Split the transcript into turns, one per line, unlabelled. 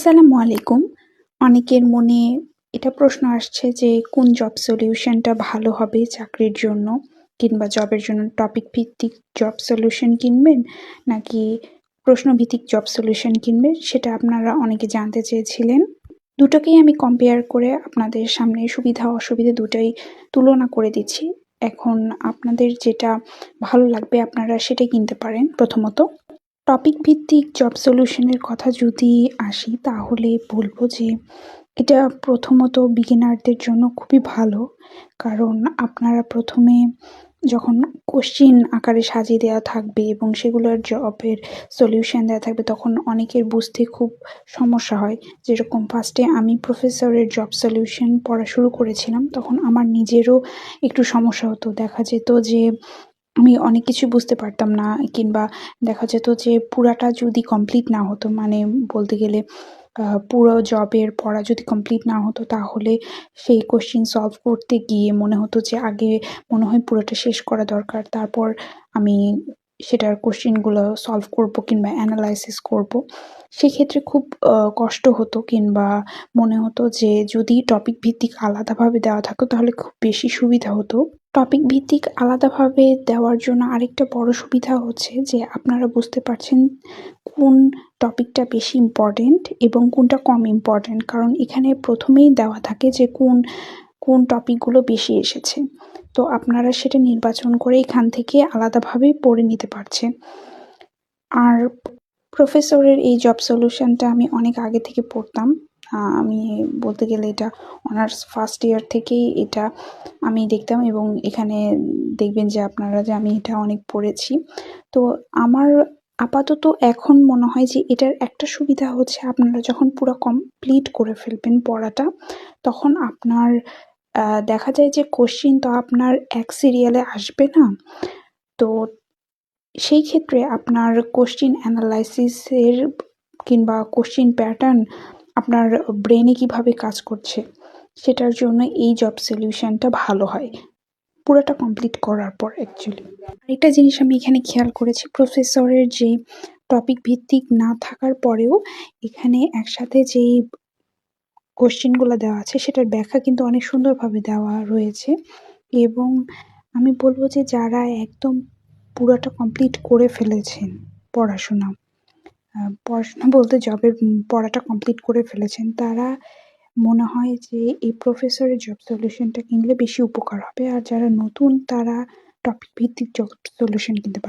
আসসালামু আলাইকুম। অনেকের মনে এটা প্রশ্ন আসছে যে, কোন জব সলিউশনটা ভালো হবে চাকরির জন্য কিংবা জবের জন্য? টপিক ভিত্তিক জব সলিউশন কিনবেন নাকি প্রশ্নভিত্তিক জব সলিউশন কিনবেন? সেটা আপনারা অনেকে জানতে চেয়েছিলেন। দুটোকেই আমি কম্পেয়ার করে আপনাদের সামনে সুবিধা অসুবিধা দুটাই তুলনা করে দিচ্ছি। এখন আপনাদের যেটা ভালো লাগবে আপনারা সেটাই কিনতে পারেন প্রথমত। টপিক ভিত্তিক জব সলিউশনের কথা যদি আসি, তাহলে বলব যে এটা প্রথমত বিগিনারদের জন্য খুবই ভালো। কারণ আপনারা প্রথমে যখন কোশ্চিন আকারে সাজিয়ে দেওয়া থাকবে এবং সেগুলোর জবের সলিউশন দেওয়া থাকবে, তখন অনেকের বুঝতে খুব সমস্যা হয়। যেরকম ফার্স্টে আমি প্রফেসরের জব সলিউশন পড়া শুরু করেছিলাম, তখন আমার নিজেরও একটু সমস্যা হতো। দেখা যেত যে আমি অনেক কিছু বুঝতে পারতাম না, কিংবা দেখা যেত যে পুরাটা যদি কমপ্লিট না হতো মানে বলতে গেলে পুরো জবের পড়া যদি কমপ্লিট না হতো, তাহলে সেই কোশ্চিন সলভ করতে গিয়ে মনে হতো যে আগে মনে হয় পুরোটা শেষ করা দরকার, তারপর আমি সেটার কোশ্চিনগুলো সলভ করব কিংবা অ্যানালাইসিস করব। সেক্ষেত্রে খুব কষ্ট হতো, কিংবা মনে হতো যে যদি টপিক ভিত্তিক আলাদাভাবে দেওয়া থাকতো, তাহলে খুব বেশি সুবিধা হতো। টপিক ভিত্তিক আলাদাভাবে দেওয়ার জন্য আরেকটা বড় সুবিধা হচ্ছে যে আপনারা বুঝতে পারছেন কোন টপিকটা বেশি ইম্পর্টেন্ট এবং কোনটা কম ইম্পর্টেন্ট কারণ এখানে প্রথমেই দেওয়া থাকে যে কোন কোন টপিকগুলো বেশি এসেছে। তো আপনারা সেটা নির্বাচন করে এখান থেকে আলাদাভাবে পড়ে নিতে পারছেন। আর প্রফেসরের এই জব সলিউশনটা আমি অনেক আগে থেকে পড়তাম। আমি বলতে গেলে এটা অনার্স ফার্স্ট ইয়ার থেকেই এটা আমি দেখতাম এবং এখানে দেখবেন যে আপনারা যে আমি এটা অনেক পড়েছি। তো আমার আপাতত এখন মনে হয় যে এটার একটা সুবিধা হচ্ছে আপনারা যখন পুরো কমপ্লিট করে ফেলবেন পড়াটা, তখন আপনার দেখা যায় যে কোশ্চিন তো আপনার এক সিরিয়ালে আসবে না। তো সেই ক্ষেত্রে আপনার কোশ্চিন অ্যানালাইসিসের কিংবা কোশ্চিন প্যাটার্ন আপনার ব্রেনে কীভাবে কাজ করছে, সেটার জন্য এই জব সলিউশনটা ভালো হয়। পুরোটা কমপ্লিট করার পর অ্যাকচুয়ালি আরেকটা জিনিস আমি এখানে খেয়াল করেছি প্রফেসরের যে টপিক ভিত্তিক না থাকার পরেও এখানে একসাথে যেই কোশ্চেনগুলো দেওয়া আছে, সেটার ব্যাখ্যা কিন্তু অনেক সুন্দরভাবে দেওয়া রয়েছে। এবং আমি বলব যে যারা একদম পুরোটা কমপ্লিট করে ফেলেছেন পড়াশোনা পড়াশোনা বলতে জবের পড়াটা কমপ্লিট করে ফেলেছেন, তারা মনে হয় যে এই প্রফেসরের জব সলিউশনটা কিনলে বেশি উপকার হবে। আর যারা নতুন, তারা টপিক ভিত্তিক জব সলিউশন কিনতে পারে